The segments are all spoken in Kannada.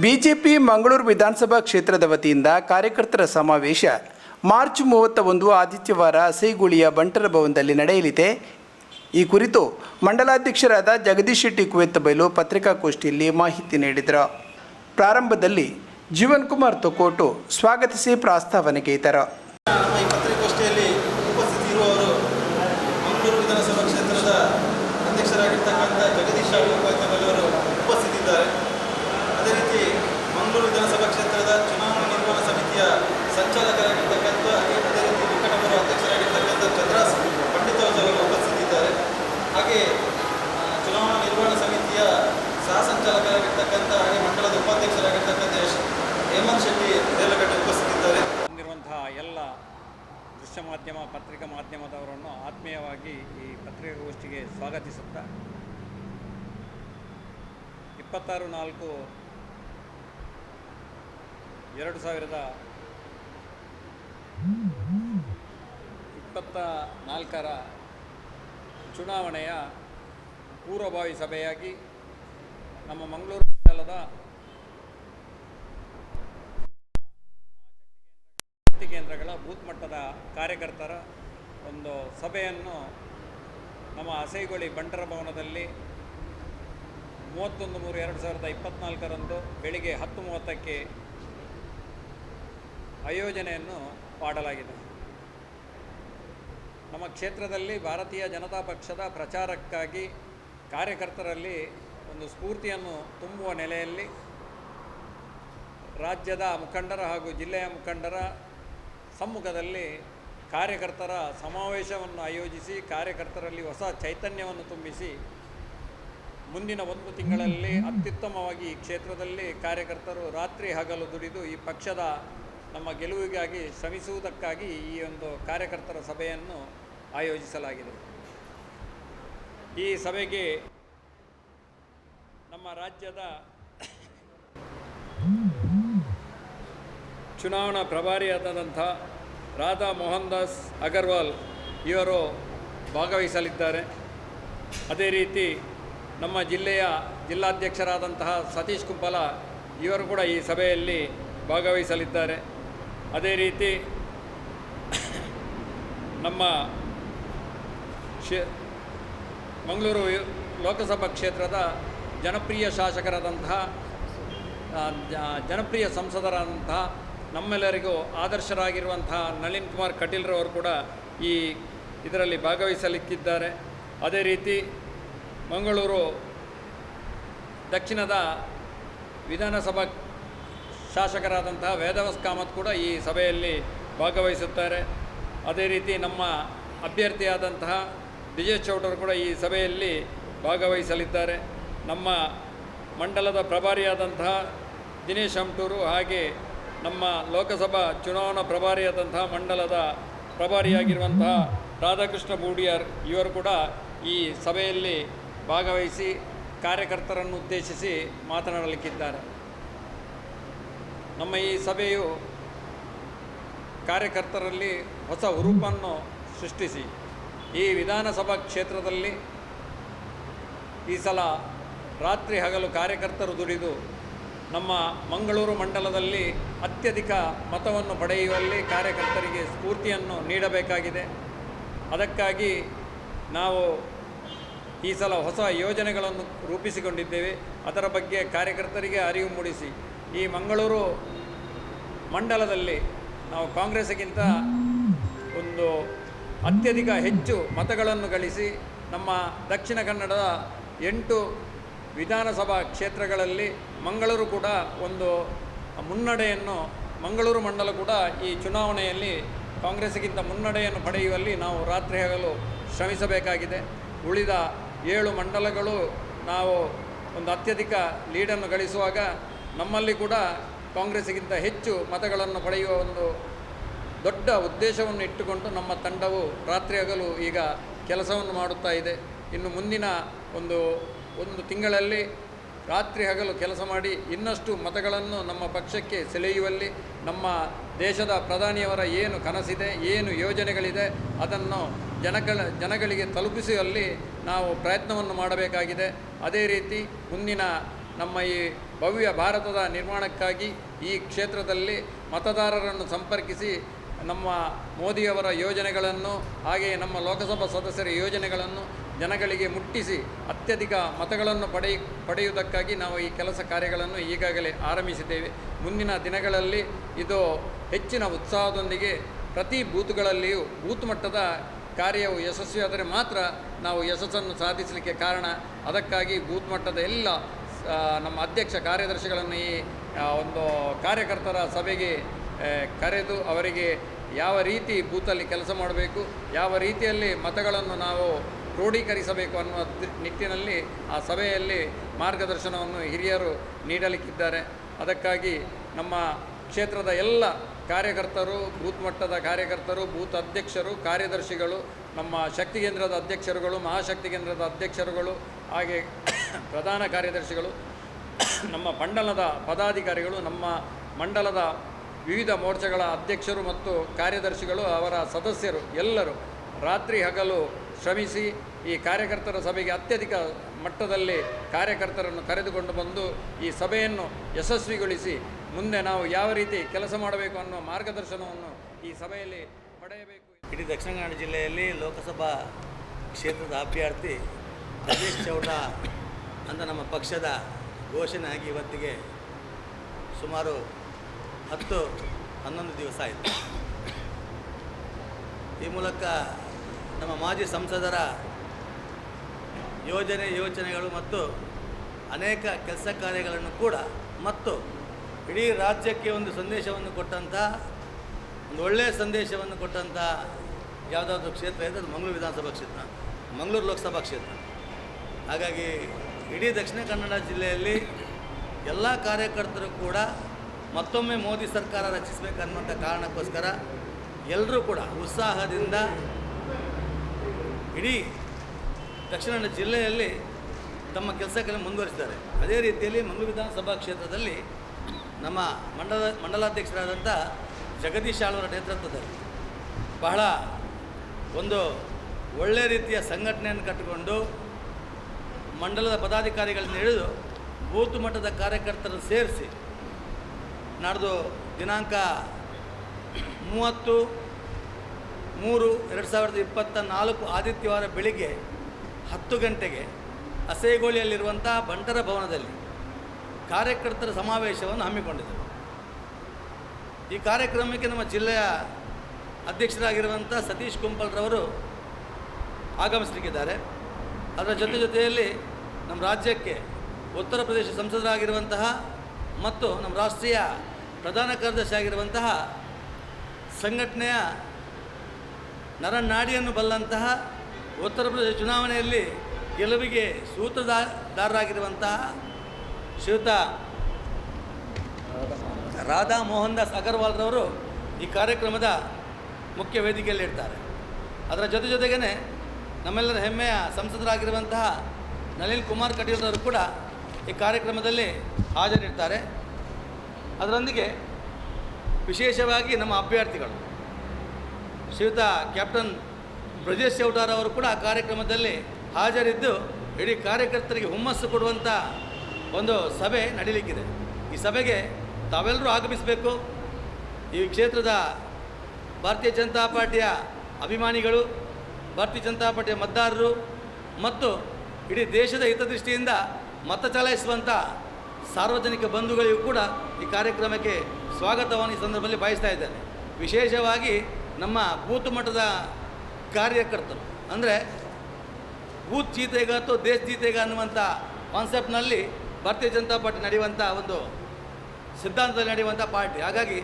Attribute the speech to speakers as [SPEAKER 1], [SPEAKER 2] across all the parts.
[SPEAKER 1] ಬಿಜೆಪಿ ಮಂಗಳೂರು ವಿಧಾನಸಭಾ ಕ್ಷೇತ್ರದ ವತಿಯಿಂದ ಕಾರ್ಯಕರ್ತರ ಸಮಾವೇಶ. ಮಾರ್ಚ್ ಮೂವತ್ತ ಒಂದು ಆದಿತ್ಯವಾರ ಸೈಗುಳಿಯ ಬಂಟರ ಭವನದಲ್ಲಿ ನಡೆಯಲಿದೆ. ಈ ಕುರಿತು ಮಂಡಲಾಧ್ಯಕ್ಷರಾದ ಜಗದೀಶ್ ಶೆಟ್ಟಿ ಕುವೆತ್ತ ಬೈಲು ಪತ್ರಿಕಾಗೋಷ್ಠಿಯಲ್ಲಿ ಮಾಹಿತಿ ನೀಡಿದರು. ಪ್ರಾರಂಭದಲ್ಲಿ ಜೀವನ್ ಕುಮಾರ್ ತೊಕೋಟು ಸ್ವಾಗತಿಸಿ ಪ್ರಾಸ್ತಾವನೆಗೆ ಇದ್ದರು.
[SPEAKER 2] ಉಪಸ್ಥಿತಿ ಇರುವವರು ಅದೇ ರೀತಿ ಮಂಗಳೂರು ವಿಧಾನಸಭಾ ಕ್ಷೇತ್ರದ ಚುನಾವಣಾ ನಿರ್ವಹಣಾ ಸಮಿತಿಯ ಸಂಚಾಲಕರಾಗಿರ್ತಕ್ಕಂಥ ಹಾಗೆ ಅದೇ ರೀತಿ ನಿಕಟಪರ ಅಧ್ಯಕ್ಷರಾಗಿರ್ತಕ್ಕಂಥ ಚಂದ್ರಾಸ್ ಉಪಸ್ಥಿತಿದ್ದಾರೆ. ಹಾಗೆ ಚುನಾವಣಾ ನಿರ್ವಹಣಾ ಸಮಿತಿಯ ಸಹ ಸಂಚಾಲಕರಾಗಿರ್ತಕ್ಕಂಥ ಹಾಗೆ ಮಂಡಲದ ಉಪಾಧ್ಯಕ್ಷರಾಗಿರ್ತಕ್ಕಂಥ ಹೇಮಂತ್ ಶೆಟ್ಟಿ ದೇಲಗಡ್ಡೆ ಉಪಸ್ಥಿತಿದ್ದಾರೆ.
[SPEAKER 3] ಬಂದಿರುವಂತಹ ಎಲ್ಲ ದೃಶ್ಯ ಮಾಧ್ಯಮ, ಪತ್ರಿಕಾ ಮಾಧ್ಯಮದವರನ್ನು ಆತ್ಮೀಯವಾಗಿ ಈ ಪತ್ರಿಕಾಗೋಷ್ಠಿಗೆ ಸ್ವಾಗತಿಸುತ್ತಾ ಇಪ್ಪತ್ತಾರು ನಾಲ್ಕು ಎರಡು ಸಾವಿರದ ಇಪ್ಪತ್ತ ನಾಲ್ಕರ ಚುನಾವಣೆಯ ಪೂರ್ವಭಾವಿ ಸಭೆಯಾಗಿ ನಮ್ಮ ಮಂಗಳೂರು ಮಂಡಲದ ಕೇಂದ್ರಗಳ ಬೂತ್ ಮಟ್ಟದ ಕಾರ್ಯಕರ್ತರ ಒಂದು ಸಭೆಯನ್ನು ನಮ್ಮ ಅಸೈಗೊಳಿ ಬಂಟರ ಭವನದಲ್ಲಿ ಮೂವತ್ತೊಂದು ಮೂರು ಎರಡು ಸಾವಿರದ ಇಪ್ಪತ್ತ್ನಾಲ್ಕರಂದು ಬೆಳಿಗ್ಗೆ ಹತ್ತು ಮೂವತ್ತಕ್ಕೆ ಆಯೋಜನೆಯನ್ನು ಮಾಡಲಾಗಿದೆ ನಮ್ಮ ಕ್ಷೇತ್ರದಲ್ಲಿ ಭಾರತೀಯ ಜನತಾ ಪಕ್ಷದ ಪ್ರಚಾರಕ್ಕಾಗಿ ಕಾರ್ಯಕರ್ತರಲ್ಲಿ ಒಂದು ಸ್ಫೂರ್ತಿಯನ್ನು ತುಂಬುವ ನೆಲೆಯಲ್ಲಿ ರಾಜ್ಯದ ಮುಖಂಡರ ಹಾಗೂ ಜಿಲ್ಲೆಯ ಮುಖಂಡರ ಸಮ್ಮುಖದಲ್ಲಿ ಕಾರ್ಯಕರ್ತರ ಸಮಾವೇಶವನ್ನು ಆಯೋಜಿಸಿ, ಕಾರ್ಯಕರ್ತರಲ್ಲಿ ಹೊಸ ಚೈತನ್ಯವನ್ನು ತುಂಬಿಸಿ ಮುಂದಿನ ಒಂದು ತಿಂಗಳಲ್ಲಿ ಅತ್ಯುತ್ತಮವಾಗಿ ಈ ಕ್ಷೇತ್ರದಲ್ಲಿ ಕಾರ್ಯಕರ್ತರು ರಾತ್ರಿ ಹಗಲು ದುಡಿದು ಈ ಪಕ್ಷದ ನಮ್ಮ ಗೆಲುವಿಗಾಗಿ ಶ್ರಮಿಸುವುದಕ್ಕಾಗಿ ಈ ಒಂದು ಕಾರ್ಯಕರ್ತರ ಸಭೆಯನ್ನು ಆಯೋಜಿಸಲಾಗಿದೆ. ಈ ಸಭೆಗೆ ನಮ್ಮ ರಾಜ್ಯದ ಚುನಾವಣಾ ಪ್ರಭಾರಿಯಾದಂಥ ರಾಧಾ ಮೋಹನ್ ದಾಸ್ ಅಗರ್ವಾಲ್ ಇವರು ಭಾಗವಹಿಸಲಿದ್ದಾರೆ. ಅದೇ ರೀತಿ ನಮ್ಮ ಜಿಲ್ಲೆಯ ಜಿಲ್ಲಾಧ್ಯಕ್ಷರಾದಂತಹ ಸತೀಶ್ ಕುಂಪಲ ಇವರು ಕೂಡ ಈ ಸಭೆಯಲ್ಲಿ ಭಾಗವಹಿಸಲಿದ್ದಾರೆ. ಅದೇ ರೀತಿ ನಮ್ಮ ಕ್ಷೇ ಮಂಗಳೂರು ಲೋಕಸಭಾ ಕ್ಷೇತ್ರದ ಜನಪ್ರಿಯ ಶಾಸಕರಾದಂತಹ ಜನಪ್ರಿಯ ಸಂಸದರಾದಂತಹ ನಮ್ಮೆಲ್ಲರಿಗೂ ಆದರ್ಶರಾಗಿರುವಂತಹ ನಳಿನ್ ಕುಮಾರ್ ಕಟೀಲ್ರವರು ಕೂಡ ಈ ಇದರಲ್ಲಿ ಭಾಗವಹಿಸಲಿಕ್ಕಿದ್ದಾರೆ. ಅದೇ ರೀತಿ ಮಂಗಳೂರು ದಕ್ಷಿಣದ ವಿಧಾನಸಭಾ ಶಾಸಕರಾದಂತಹ ವೇದವಸ್ ಕಾಮತ್ ಕೂಡ ಈ ಸಭೆಯಲ್ಲಿ ಭಾಗವಹಿಸುತ್ತಾರೆ. ಅದೇ ರೀತಿ ನಮ್ಮ ಅಭ್ಯರ್ಥಿಯಾದಂತಹ ವಿಜಯ್ ಚೌಟರು ಕೂಡ ಈ ಸಭೆಯಲ್ಲಿ ಭಾಗವಹಿಸಲಿದ್ದಾರೆ. ನಮ್ಮ ಮಂಡಲದ ಪ್ರಭಾರಿಯಾದಂತಹ ದಿನೇಶ್ ಅಂಟೂರು ಹಾಗೆ ನಮ್ಮ ಲೋಕಸಭಾ ಚುನಾವಣಾ ಪ್ರಭಾರಿಯಾದಂತಹ ಮಂಡಲದ ಪ್ರಭಾರಿಯಾಗಿರುವಂತಹ ರಾಧಾಕೃಷ್ಣ ಬೂಡಿಯಾರ್ ಇವರು ಕೂಡ ಈ ಸಭೆಯಲ್ಲಿ ಭಾಗವಹಿಸಿ ಕಾರ್ಯಕರ್ತರನ್ನು ಉದ್ದೇಶಿಸಿ ಮಾತನಾಡಲಿಕ್ಕಿದ್ದಾರೆ. ನಮ್ಮ ಈ ಸಭೆಯು ಕಾರ್ಯಕರ್ತರಲ್ಲಿ ಹೊಸ ಹುರುಪನ್ನು ಸೃಷ್ಟಿಸಿ, ಈ ವಿಧಾನಸಭಾ ಕ್ಷೇತ್ರದಲ್ಲಿ ಈ ಸಲ ರಾತ್ರಿ ಹಗಲು ಕಾರ್ಯಕರ್ತರು ದುಡಿದು ನಮ್ಮ ಮಂಗಳೂರು ಮಂಡಲದಲ್ಲಿ ಅತ್ಯಧಿಕ ಮತವನ್ನು ಪಡೆಯುವಲ್ಲಿ ಕಾರ್ಯಕರ್ತರಿಗೆ ಸ್ಫೂರ್ತಿಯನ್ನು ನೀಡಬೇಕಾಗಿದೆ. ಅದಕ್ಕಾಗಿ ನಾವು ಈ ಸಲ ಹೊಸ ಯೋಜನೆಗಳನ್ನು ರೂಪಿಸಿಕೊಂಡಿದ್ದೇವೆ. ಅದರ ಬಗ್ಗೆ ಕಾರ್ಯಕರ್ತರಿಗೆ ಅರಿವು ಮೂಡಿಸಿ ಈ ಮಂಗಳೂರು ಮಂಡಲದಲ್ಲಿ ನಾವು ಕಾಂಗ್ರೆಸ್ಗಿಂತ ಒಂದು ಅತ್ಯಧಿಕ ಹೆಚ್ಚು ಮತಗಳನ್ನು ಗಳಿಸಿ ನಮ್ಮ ದಕ್ಷಿಣ ಕನ್ನಡದ ಎಂಟು ವಿಧಾನಸಭಾ ಕ್ಷೇತ್ರಗಳಲ್ಲಿ ಮಂಗಳೂರು ಕೂಡ ಒಂದು ಮುನ್ನಡೆಯನ್ನು, ಮಂಗಳೂರು ಮಂಡಲ ಕೂಡ ಈ ಚುನಾವಣೆಯಲ್ಲಿ ಕಾಂಗ್ರೆಸ್ಗಿಂತ ಮುನ್ನಡೆಯನ್ನು ಪಡೆಯುವಲ್ಲಿ ನಾವು ರಾತ್ರಿ ಹಗಲು ಶ್ರಮಿಸಬೇಕಾಗಿದೆ. ಉಳಿದ ಏಳು ಮಂಡಲಗಳು ನಾವು ಒಂದು ಅತ್ಯಧಿಕ ಲೀಡನ್ನು ಗಳಿಸುವಾಗ ನಮ್ಮಲ್ಲಿ ಕೂಡ ಕಾಂಗ್ರೆಸ್ಗಿಂತ ಹೆಚ್ಚು ಮತಗಳನ್ನು ಪಡೆಯುವ ಒಂದು ದೊಡ್ಡ ಉದ್ದೇಶವನ್ನು ಇಟ್ಟುಕೊಂಡು ನಮ್ಮ ತಂಡವು ರಾತ್ರಿ ಹಗಲು ಈಗ ಕೆಲಸವನ್ನು ಮಾಡುತ್ತಾ ಇದೆ. ಇನ್ನು ಮುಂದಿನ ಒಂದು ಒಂದು ತಿಂಗಳಲ್ಲಿ ರಾತ್ರಿ ಹಗಲು ಕೆಲಸ ಮಾಡಿ ಇನ್ನಷ್ಟು ಮತಗಳನ್ನು ನಮ್ಮ ಪಕ್ಷಕ್ಕೆ ಸೆಳೆಯುವಲ್ಲಿ ನಮ್ಮ ದೇಶದ ಪ್ರಧಾನಿಯವರ ಏನು ಕನಸಿದೆ, ಏನು ಯೋಜನೆಗಳಿದೆ ಅದನ್ನು ಜನಗಳ, ಜನಗಳಿಗೆ ತಲುಪಿಸುವಲ್ಲಿ ನಾವು ಪ್ರಯತ್ನವನ್ನು ಮಾಡಬೇಕಾಗಿದೆ. ಅದೇ ರೀತಿ ಮುಂದಿನ ನಮ್ಮ ಈ ಭವ್ಯ ಭಾರತದ ನಿರ್ಮಾಣಕ್ಕಾಗಿ ಈ ಕ್ಷೇತ್ರದಲ್ಲಿ ಮತದಾರರನ್ನು ಸಂಪರ್ಕಿಸಿ ನಮ್ಮ ಮೋದಿಯವರ ಯೋಜನೆಗಳನ್ನು ಹಾಗೆಯೇ ನಮ್ಮ ಲೋಕಸಭಾ ಸದಸ್ಯರ ಯೋಜನೆಗಳನ್ನು ಜನಗಳಿಗೆ ಮುಟ್ಟಿಸಿ ಅತ್ಯಧಿಕ ಮತಗಳನ್ನು ಪಡೆಯ ಪಡೆಯುವುದಕ್ಕಾಗಿ ನಾವು ಈ ಕೆಲಸ ಕಾರ್ಯಗಳನ್ನು ಈಗಾಗಲೇ ಆರಂಭಿಸಿದ್ದೇವೆ. ಮುಂದಿನ ದಿನಗಳಲ್ಲಿ ಇದು ಹೆಚ್ಚಿನ ಉತ್ಸಾಹದೊಂದಿಗೆ ಪ್ರತಿ ಬೂತ್ಗಳಲ್ಲಿಯೂ ಬೂತ್ ಮಟ್ಟದ ಕಾರ್ಯವು ಯಶಸ್ವಿಯಾದರೆ ಮಾತ್ರ ನಾವು ಯಶಸ್ಸನ್ನು ಸಾಧಿಸಲಿಕ್ಕೆ ಕಾರಣ. ಅದಕ್ಕಾಗಿ ಬೂತ್ ಮಟ್ಟದ ಎಲ್ಲ ನಮ್ಮ ಅಧ್ಯಕ್ಷ ಕಾರ್ಯದರ್ಶಿಗಳನ್ನು ಈ ಒಂದು ಕಾರ್ಯಕರ್ತರ ಸಭೆಗೆ ಕರೆದು ಅವರಿಗೆ ಯಾವ ರೀತಿ ಬೂತಲ್ಲಿ ಕೆಲಸ ಮಾಡಬೇಕು, ಯಾವ ರೀತಿಯಲ್ಲಿ ಮತಗಳನ್ನು ನಾವು ಕ್ರೋಢೀಕರಿಸಬೇಕು ಅನ್ನುವ ನಿಟ್ಟಿನಲ್ಲಿ ಆ ಸಭೆಯಲ್ಲಿ ಮಾರ್ಗದರ್ಶನವನ್ನು ಹಿರಿಯರು ನೀಡಲಿಕ್ಕಿದ್ದಾರೆ. ಅದಕ್ಕಾಗಿ ನಮ್ಮ ಕ್ಷೇತ್ರದ ಎಲ್ಲ ಕಾರ್ಯಕರ್ತರು, ಬೂತ್ ಮಟ್ಟದ ಕಾರ್ಯಕರ್ತರು, ಬೂತ್ ಅಧ್ಯಕ್ಷರು, ಕಾರ್ಯದರ್ಶಿಗಳು, ನಮ್ಮ ಶಕ್ತಿ ಕೇಂದ್ರದ ಅಧ್ಯಕ್ಷರುಗಳು, ಮಹಾಶಕ್ತಿ ಕೇಂದ್ರದ ಅಧ್ಯಕ್ಷರುಗಳು, ಹಾಗೆ ಪ್ರಧಾನ ಕಾರ್ಯದರ್ಶಿಗಳು, ನಮ್ಮ ಮಂಡಲದ ಪದಾಧಿಕಾರಿಗಳು, ನಮ್ಮ ಮಂಡಲದ ವಿವಿಧ ಮೋರ್ಚಾಗಳ ಅಧ್ಯಕ್ಷರು ಮತ್ತು ಕಾರ್ಯದರ್ಶಿಗಳು, ಅವರ ಸದಸ್ಯರು ಎಲ್ಲರೂ ರಾತ್ರಿ ಹಗಲು ಶ್ರಮಿಸಿ ಈ ಕಾರ್ಯಕರ್ತರ ಸಭೆಗೆ ಅತ್ಯಧಿಕ ಮಟ್ಟದಲ್ಲಿ ಕಾರ್ಯಕರ್ತರನ್ನು ಕರೆದುಕೊಂಡು ಬಂದು ಈ ಸಭೆಯನ್ನು ಯಶಸ್ವಿಗೊಳಿಸಿ ಮುಂದೆ ನಾವು ಯಾವ ರೀತಿ ಕೆಲಸ ಮಾಡಬೇಕು ಅನ್ನೋ ಮಾರ್ಗದರ್ಶನವನ್ನು ಈ ಸಭೆಯಲ್ಲಿ ಪಡೆಯಬೇಕು.
[SPEAKER 4] ಇಡೀ ದಕ್ಷಿಣ ಕನ್ನಡ ಜಿಲ್ಲೆಯಲ್ಲಿ ಲೋಕಸಭಾ ಕ್ಷೇತ್ರದ ಅಭ್ಯರ್ಥಿ ರಮೇಶ್ ಚೌಟ ಅಂತ ನಮ್ಮ ಪಕ್ಷದ ಘೋಷಣೆ ಆಗಿ ಇವತ್ತಿಗೆ ಸುಮಾರು ಹತ್ತು ಹನ್ನೊಂದು ದಿವಸ ಆಯಿತು. ಈ ಮೂಲಕ ನಮ್ಮ ಮಾಜಿ ಸಂಸದರ ಯೋಜನೆ, ಯೋಚನೆಗಳು ಮತ್ತು ಅನೇಕ ಕೆಲಸ ಕಾರ್ಯಗಳನ್ನು ಕೂಡ ಮತ್ತು ಇಡೀ ರಾಜ್ಯಕ್ಕೆ ಒಂದು ಸಂದೇಶವನ್ನು ಕೊಟ್ಟಂಥ ಒಂದು ಒಳ್ಳೆಯ ಸಂದೇಶವನ್ನು ಕೊಟ್ಟಂಥ ಯಾವುದಾದ್ರು ಕ್ಷೇತ್ರ ಇದೆ ಅದು ಮಂಗಳೂರು ವಿಧಾನಸಭಾ ಕ್ಷೇತ್ರ, ಮಂಗಳೂರು ಲೋಕಸಭಾ ಕ್ಷೇತ್ರ. ಹಾಗಾಗಿ ಇಡೀ ದಕ್ಷಿಣ ಕನ್ನಡ ಜಿಲ್ಲೆಯಲ್ಲಿ ಎಲ್ಲ ಕಾರ್ಯಕರ್ತರು ಕೂಡ ಮತ್ತೊಮ್ಮೆ ಮೋದಿ ಸರ್ಕಾರ ರಚಿಸಬೇಕನ್ನುವಂಥ ಕಾರಣಕ್ಕೋಸ್ಕರ ಎಲ್ಲರೂ ಕೂಡ ಉತ್ಸಾಹದಿಂದ ಇಡೀ ದಕ್ಷಿಣ ಕನ್ನಡ ಜಿಲ್ಲೆಯಲ್ಲಿ ತಮ್ಮ ಕೆಲಸಗಳನ್ನು ಮುಂದುವರಿಸಿದ್ದಾರೆ. ಅದೇ ರೀತಿಯಲ್ಲಿ ಮಂಗಳೂರು ವಿಧಾನಸಭಾ ಕ್ಷೇತ್ರದಲ್ಲಿ ನಮ್ಮ ಮಂಡಲ ಮಂಡಲಾಧ್ಯಕ್ಷರಾದಂಥ ಜಗದೀಶ್ ಆಳ್ವರ ನೇತೃತ್ವದಲ್ಲಿ ಬಹಳ ಒಂದು ಒಳ್ಳೆಯ ರೀತಿಯ ಸಂಘಟನೆಯನ್ನು ಕಟ್ಟಿಕೊಂಡು ಮಂಡಲದ ಪದಾಧಿಕಾರಿಗಳನ್ನ ಹಿಡಿದು ಬೂತ್ ಮಟ್ಟದ ಕಾರ್ಯಕರ್ತರನ್ನು ಸೇರಿಸಿ ನಾಡ್ದು ದಿನಾಂಕ ಮೂವತ್ತು ಮೂರು ಎರಡು ಸಾವಿರದ ಇಪ್ಪತ್ತ ನಾಲ್ಕು ಆದಿತ್ಯವಾರ ಬೆಳಿಗ್ಗೆ ಹತ್ತು ಗಂಟೆಗೆ ಅಸೇಗೋಳಿಯಲ್ಲಿರುವಂಥ ಬಂಟರ ಭವನದಲ್ಲಿ ಕಾರ್ಯಕರ್ತರ ಸಮಾವೇಶವನ್ನು ಹಮ್ಮಿಕೊಂಡಿದ್ದರು. ಈ ಕಾರ್ಯಕ್ರಮಕ್ಕೆ ನಮ್ಮ ಜಿಲ್ಲೆಯ ಅಧ್ಯಕ್ಷರಾಗಿರುವಂಥ ಸತೀಶ್ ಕುಂಪಲ್ರವರು ಆಗಮಿಸಲಿಕ್ಕಿದ್ದಾರೆ. ಅದರ ಜೊತೆ ಜೊತೆಯಲ್ಲಿ ನಮ್ಮ ರಾಜ್ಯಕ್ಕೆ ಉತ್ತರ ಪ್ರದೇಶ ಸಂಸದರಾಗಿರುವಂತಹ ಮತ್ತು ನಮ್ಮ ರಾಷ್ಟ್ರೀಯ ಪ್ರಧಾನ ಕಾರ್ಯದರ್ಶಿ ಆಗಿರುವಂತಹ ಸಂಘಟನೆಯ ನರನಾಡಿಯನ್ನು ಬಲ್ಲಂತಹ ಉತ್ತರ ಪ್ರದೇಶ ಚುನಾವಣೆಯಲ್ಲಿ ಗೆಲುವಿಗೆ ಸೂತ್ರದಾರರಾಗಿರುವಂತಹ ಶ್ರೀಯುತ ರಾಧಾ ಮೋಹನ್ ದಾಸ್ ಅಗರ್ವಾಲ್ರವರು ಈ ಕಾರ್ಯಕ್ರಮದ ಮುಖ್ಯ ವೇದಿಕೆಯಲ್ಲಿ ಇರ್ತಾರೆ ಅದರ ಜೊತೆ ಜೊತೆಗೇ ನಮ್ಮೆಲ್ಲರ ಹೆಮ್ಮೆಯ ಸಂಸದರಾಗಿರುವಂತಹ ನಳಿನ್ ಕುಮಾರ್ ಕಟೀಲ್ರವರು ಕೂಡ ಈ ಕಾರ್ಯಕ್ರಮದಲ್ಲಿ ಹಾಜರಿರ್ತಾರೆ. ಅದರೊಂದಿಗೆ ವಿಶೇಷವಾಗಿ ನಮ್ಮ ಅಭ್ಯರ್ಥಿಗಳು, ಶ್ರೀಯುತ ಕ್ಯಾಪ್ಟನ್ ಬ್ರಜೇಶ್ ಚೌಟಾರ್ ಅವರು ಕೂಡ ಆ ಕಾರ್ಯಕ್ರಮದಲ್ಲಿ ಹಾಜರಿದ್ದು ಇಡೀ ಕಾರ್ಯಕರ್ತರಿಗೆ ಹುಮ್ಮಸ್ಸು ಕೊಡುವಂಥ ಒಂದು ಸಭೆ ನಡೀಲಿಕ್ಕಿದೆ. ಈ ಸಭೆಗೆ ತಾವೆಲ್ಲರೂ ಆಗಮಿಸಬೇಕು. ಈ ಕ್ಷೇತ್ರದ ಭಾರತೀಯ ಜನತಾ ಪಾರ್ಟಿಯ ಅಭಿಮಾನಿಗಳು, ಭಾರತೀಯ ಜನತಾ ಪಾರ್ಟಿಯ ಮತದಾರರು ಮತ್ತು ಇಡೀ ದೇಶದ ಹಿತದೃಷ್ಟಿಯಿಂದ ಮತ ಚಲಾಯಿಸುವಂಥ ಸಾರ್ವಜನಿಕ ಬಂಧುಗಳಿಗೂ ಕೂಡ ಈ ಕಾರ್ಯಕ್ರಮಕ್ಕೆ ಸ್ವಾಗತವನ್ನು ಈ ಸಂದರ್ಭದಲ್ಲಿ ಬಯಸ್ತಾ ಇದ್ದೇನೆ. ವಿಶೇಷವಾಗಿ ನಮ್ಮ ಬೂತ್ ಮಟ್ಟದ ಕಾರ್ಯಕರ್ತರು. ಅಂದರೆ ಬೂತ್ ಜೀತೆಗ ಅಥವಾ ದೇಶ ಜೀತೆಗ ಅನ್ನುವಂಥ ಕಾನ್ಸೆಪ್ಟ್ನಲ್ಲಿ ಭಾರತೀಯ ಜನತಾ ಪಾರ್ಟಿ ನಡೆಯುವಂಥ ಒಂದು ಸಿದ್ಧಾಂತದಲ್ಲಿ ನಡೆಯುವಂಥ ಪಾರ್ಟಿ. ಹಾಗಾಗಿ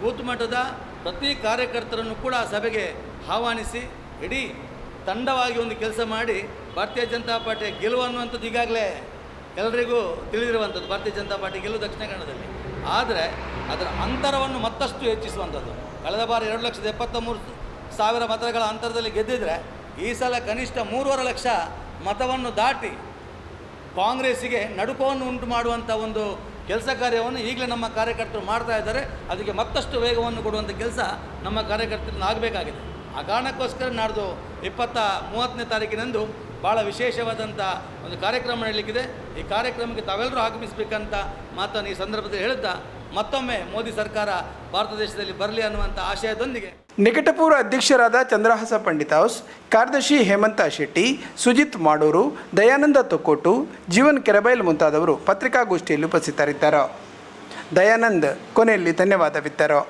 [SPEAKER 4] ಬೂತ್ ಮಟ್ಟದ ಪ್ರತಿ ಕಾರ್ಯಕರ್ತರನ್ನು ಕೂಡ ಸಭೆಗೆ ಆಹ್ವಾನಿಸಿ, ಇಡೀ ತಂಡವಾಗಿ ಒಂದು ಕೆಲಸ ಮಾಡಿ ಭಾರತೀಯ ಜನತಾ ಪಾರ್ಟಿ ಗೆಲುವು ಅನ್ನುವಂಥದ್ದು ಈಗಾಗಲೇ ಎಲ್ಲರಿಗೂ ತಿಳಿದಿರುವಂಥದ್ದು. ಭಾರತೀಯ ಜನತಾ ಪಾರ್ಟಿ ಗೆಲುವು ದಕ್ಷಿಣ ಕನ್ನಡದಲ್ಲಿ. ಆದರೆ ಅದರ ಅಂತರವನ್ನು ಮತ್ತಷ್ಟು ಹೆಚ್ಚಿಸುವಂಥದ್ದು. ಕಳೆದ ಬಾರಿ ಎರಡು ಲಕ್ಷದ ಎಪ್ಪತ್ತ ಮೂರು ಸಾವಿರ ಮತಗಳ ಅಂತರದಲ್ಲಿ ಗೆದ್ದಿದ್ರೆ ಈ ಸಲ ಕನಿಷ್ಠ ಮೂರುವರೆ ಲಕ್ಷ ಮತವನ್ನು ದಾಟಿ ಕಾಂಗ್ರೆಸ್ಸಿಗೆ ನಡುಕವನ್ನು ಉಂಟು ಮಾಡುವಂಥ ಒಂದು ಕೆಲಸ ಕಾರ್ಯವನ್ನು ಈಗಲೇ ನಮ್ಮ ಕಾರ್ಯಕರ್ತರು ಮಾಡ್ತಾ ಇದ್ದಾರೆ. ಅದಕ್ಕೆ ಮತ್ತಷ್ಟು ವೇಗವನ್ನು ಕೊಡುವಂಥ ಕೆಲಸ ನಮ್ಮ ಕಾರ್ಯಕರ್ತರಿಂದ ಆಗಬೇಕಾಗಿದೆ. ಆ ಕಾರಣಕ್ಕೋಸ್ಕರ ನಾಡ್ದು ಇಪ್ಪತ್ತ ಮೂವತ್ತನೇ ತಾರೀಕಿನಂದು ಭಾಳ ವಿಶೇಷವಾದಂಥ ಒಂದು ಕಾರ್ಯಕ್ರಮ ನಡೀಲಿಕ್ಕಿದೆ. ಈ ಕಾರ್ಯಕ್ರಮಕ್ಕೆ ತಾವೆಲ್ಲರೂ ಆಗಮಿಸಬೇಕಂತ ಮಾತನ್ನು ಈ ಸಂದರ್ಭದಲ್ಲಿ ಹೇಳುತ್ತಾ ಮತ್ತೊಮ್ಮೆ ಮೋದಿ ಸರ್ಕಾರ ಭಾರತ ದೇಶದಲ್ಲಿ ಬರಲಿ ಅನ್ನುವಂಥ ಆಶಯದೊಂದಿಗೆ.
[SPEAKER 1] ನಿಕಟಪೂರ್ವ ಅಧ್ಯಕ್ಷರಾದ ಚಂದ್ರಹಾಸ ಪಂಡಿತ್ ಹೌಸ್, ಕಾರ್ಯದರ್ಶಿ ಹೇಮಂತ ಶೆಟ್ಟಿ, ಸುಜಿತ್ ಮಾಡೂರು, ದಯಾನಂದ ತೊಕ್ಕೋಟು, ಜೀವನ್ ಕೆರಬೈಲ್ ಮುಂತಾದವರು ಪತ್ರಿಕಾಗೋಷ್ಠಿಯಲ್ಲಿ ಉಪಸ್ಥಿತರಿದ್ದರು. ದಯಾನಂದ್, ಕೊನೆಯಲ್ಲಿ ಧನ್ಯವಾದವಿತ್ತರು.